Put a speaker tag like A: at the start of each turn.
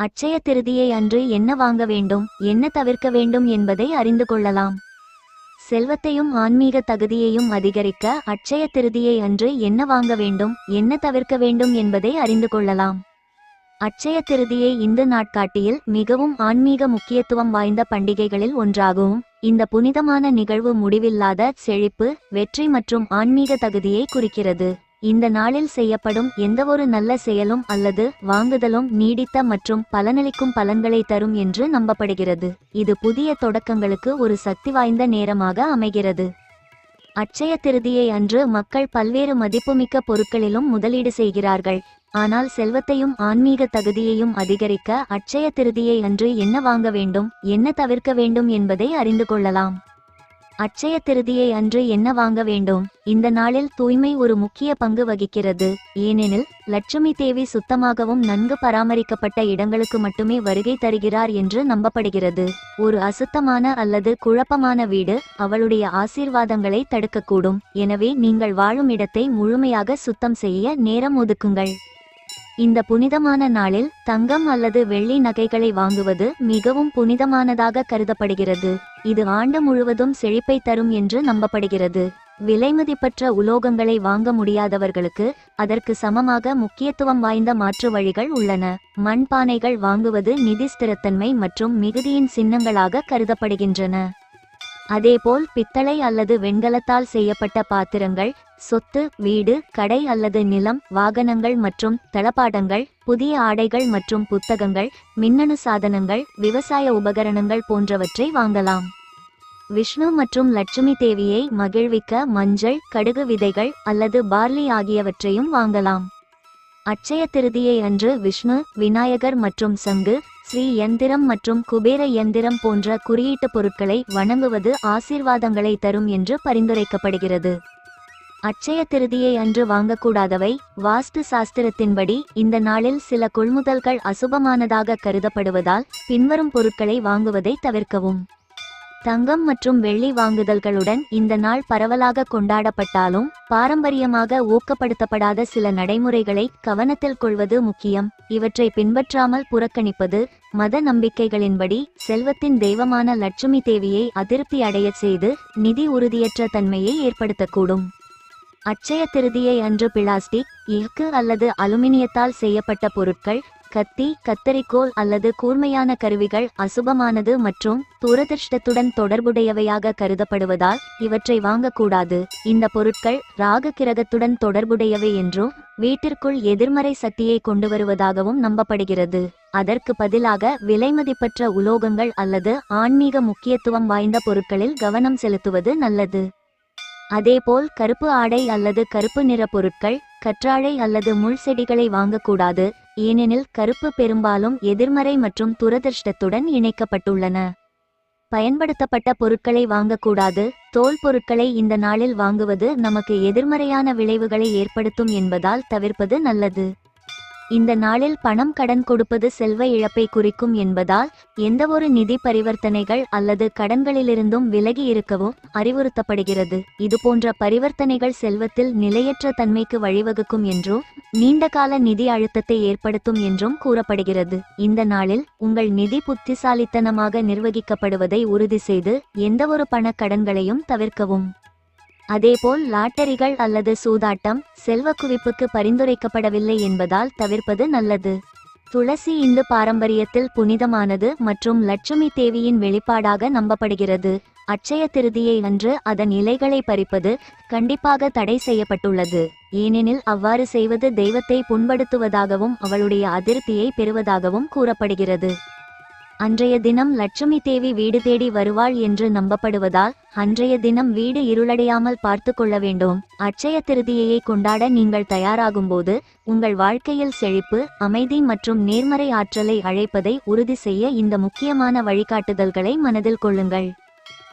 A: அச்சய திருதியை அன்று என்ன வாங்க வேண்டும் என்ன தவிர்க்க வேண்டும் என்பதை அறிந்து கொள்ளலாம். செல்வத்தையும் ஆன்மீக தகுதியையும் அதிகரிக்க அட்சய திருதியை அன்று என்ன வாங்க வேண்டும் என்ன தவிர்க்க வேண்டும் என்பதை அறிந்து கொள்ளலாம். அட்சய திருதியை இந்து நாட்காட்டியில் மிகவும் ஆன்மீக முக்கியத்துவம் வாய்ந்த பண்டிகைகளில் ஒன்றாகும். இந்த புனிதமான நிகழ்வு முடிவில்லாத செழிப்பு வெற்றி மற்றும் ஆன்மீக தகுதியை குறிக்கிறது. இந்த நாளில் செய்யப்படும் எந்தவொரு நல்ல செயலும் அல்லது வாங்குதலும் நீடித்த மற்றும் பலனளிக்கும் பலன்களை தரும் என்று நம்பப்படுகிறது. இது புதிய தொடக்கங்களுக்கு ஒரு சக்தி வாய்ந்த நேரமாக அமைகிறது. அட்சய திருதியை அன்று மக்கள் பல்வேறு மதிப்புமிக்க பொருட்களிலும் முதலீடு செய்கிறார்கள். ஆனால் செல்வத்தையும் ஆன்மீக தகுதியையும் அதிகரிக்க அட்சய திருதியை அன்று என்ன வாங்க வேண்டும் என்ன தவிர்க்க வேண்டும் என்பதை அறிந்து கொள்ளலாம். அட்சய திருதியை அன்று என்ன வாங்க வேண்டும்? இந்த நாளில் தூய்மை ஒரு முக்கிய பங்கு வகிக்கிறது. ஏனெனில் லட்சுமி தேவி சுத்தமாகவும் நன்கு பராமரிக்கப்பட்ட இடங்களுக்கு மட்டுமே வருகை தருகிறார் என்று நம்பப்படுகிறது. ஒரு அசுத்தமான அல்லது குழப்பமான வீடு அவளுடைய ஆசீர்வாதங்களை தடுக்கக்கூடும். எனவே நீங்கள் வாழும் இடத்தை முழுமையாக சுத்தம் செய்ய நேரம் ஒதுக்குங்கள். இந்த புனிதமான நாளில் தங்கம் அல்லது வெள்ளி நகைகளை வாங்குவது மிகவும் புனிதமானதாக கருதப்படுகிறது. இது ஆண்டு முழுவதும் செழிப்பை தரும் என்று நம்பப்படுகிறது. விலைமதிப்பற்ற உலோகங்களை வாங்க முடியாதவர்களுக்கு அதற்கு சமமாக முக்கியத்துவம் வாய்ந்த மாற்று வழிகள் உள்ளன. மண்பானைகள் வாங்குவது நிதி ஸ்திரத்தன்மை மற்றும் மிகுதியின் சின்னங்களாக கருதப்படுகின்றன. அதேபோல் பித்தளை அல்லது வெண்கலத்தால் செய்யப்பட்ட பாத்திரங்கள் சொத்து வீடு கடை அல்லது நிலம் வாகனங்கள் மற்றும் தளபாடங்கள் புதிய ஆடைகள் மற்றும் புத்தகங்கள் மின்னணு சாதனங்கள் விவசாய உபகரணங்கள் போன்றவற்றை வாங்கலாம். விஷ்ணு மற்றும் லட்சுமி தேவியை மகிழ்விக்க மஞ்சள் கடுகு விதைகள் அல்லது பார்லி ஆகியவற்றையும் வாங்கலாம். அட்சய திருதியை அன்று விஷ்ணு விநாயகர் மற்றும் சங்கு ஸ்ரீ யந்திரம் மற்றும் குபேர யந்திரம் போன்ற குறியீட்டு பொருட்களை வணங்குவது ஆசீர்வாதங்களை தரும் என்று பரிந்துரைக்கப்படுகிறது. அட்சய திருதியை அன்று வாங்கக்கூடாதவை. வாஸ்து சாஸ்திரத்தின்படி இந்த நாளில் சில கொள்முதல்கள் அசுபமானதாக கருதப்படுவதால் பின்வரும் பொருட்களை வாங்குவதை தவிர்க்கவும். தங்கம் மற்றும் வெள்ளி வாங்குதல்களுடன் இந்த நாள் பரவலாக கொண்டாடப்பட்டாலும் பாரம்பரியமாக ஊக்கப்படுத்தப்படாத சில நடைமுறைகளை கவனத்தில் கொள்வது முக்கியம். இவற்றை பின்பற்றாமல் புறக்கணிப்பது மத நம்பிக்கைகளின்படி செல்வத்தின் தெய்வமான லட்சுமி தேவியை அதிருப்தி அடையச் செய்து நிதி உறுதியற்ற தன்மையை ஏற்படுத்தக்கூடும். அட்சய திருதியை அன்று பிளாஸ்டிக் இற்கு அல்லது அலுமினியத்தால் செய்யப்பட்ட பொருட்கள் கத்தி கத்தரிக்கோல் அல்லது கூர்மையான கருவிகள் அசுபமானது மற்றும் துரதிர்ஷ்டத்துடன் தொடர்புடையவையாக கருதப்படுவதால் இவற்றை வாங்கக்கூடாது. இந்த பொருட்கள் ராக கிரகத்துடன் தொடர்புடையவை என்றும் வீட்டிற்குள் எதிர்மறை சக்தியை கொண்டு வருவதாகவும் நம்பப்படுகிறது. அதற்கு பதிலாக விலைமதிப்பற்ற உலோகங்கள் அல்லது ஆன்மீக முக்கியத்துவம் வாய்ந்த பொருட்களில் கவனம் செலுத்துவது நல்லது. அதேபோல் கருப்பு ஆடை அல்லது கருப்பு நிற பொருட்கள் கற்றாழை அல்லது முள் செடிகளை வாங்கக்கூடாது. ஏனெனில் கருப்பு பெரும்பாலும் எதிர்மறை மற்றும் துரதிர்ஷ்டத்துடன் இணைக்கப்பட்டுள்ளன. பயன்படுத்தப்பட்ட பொருட்களை வாங்கக்கூடாது. தோல் பொருட்களை இந்த நாளில் வாங்குவது நமக்கு எதிர்மறையான விளைவுகளை ஏற்படுத்தும் என்பதால் தவிர்ப்பது நல்லது. இந்த நாளில் பணம் கடன் கொடுப்பது செல்வ இழப்பை குறிக்கும் என்பதால் எந்தவொரு நிதி பரிவர்த்தனைகள் அல்லது கடன்களிலிருந்தும் விலகி இருக்கவும் அறிவுறுத்தப்படுகிறது. இதுபோன்ற பரிவர்த்தனைகள் செல்வத்தில் நிலையற்ற தன்மைக்கு வழிவகுக்கும் என்றும் நீண்டகால நிதி அழுத்தத்தை ஏற்படுத்தும் என்றும் கூறப்படுகிறது. இந்த நாளில் உங்கள் நிதி புத்திசாலித்தனமாக நிர்வகிக்கப்படுவதை உறுதி செய்து எந்தவொரு பண கடன்களையும் தவிர்க்கவும். அதேபோல் லாட்டரிகள் அல்லது சூதாட்டம் செல்வ குவிப்புக்கு பரிந்துரைக்கப்படவில்லை என்பதால் தவிர்ப்பது நல்லது. துளசி இந்து பாரம்பரியத்தில் புனிதமானது மற்றும் லட்சுமி தேவியின் வெளிப்பாடாக நம்பப்படுகிறது. அட்சய திருதியை அன்று அதன் இலைகளை பறிப்பது கண்டிப்பாக தடை செய்யப்பட்டுள்ளது. ஏனெனில் அவ்வாறு செய்வது தெய்வத்தை புண்படுத்துவதாகவும் அவளுடைய அதிருப்தியை பெறுவதாகவும் கூறப்படுகிறது. அன்றைய தினம் லட்சுமி தேவி வீடு தேடி வருவாள் என்று நம்பப்படுவதால் அன்றைய தினம் வீடு இருளடையாமல் பார்த்து கொள்ள வேண்டும். அட்சய திருதியை கொண்டாட நீங்கள் தயாராகும்போது உங்கள் வாழ்க்கையில் செழிப்பு அமைதி மற்றும் நேர்மறை ஆற்றலை அழைப்பதை உறுதி செய்ய இந்த முக்கியமான வழிகாட்டுதல்களை மனதில் கொள்ளுங்கள்.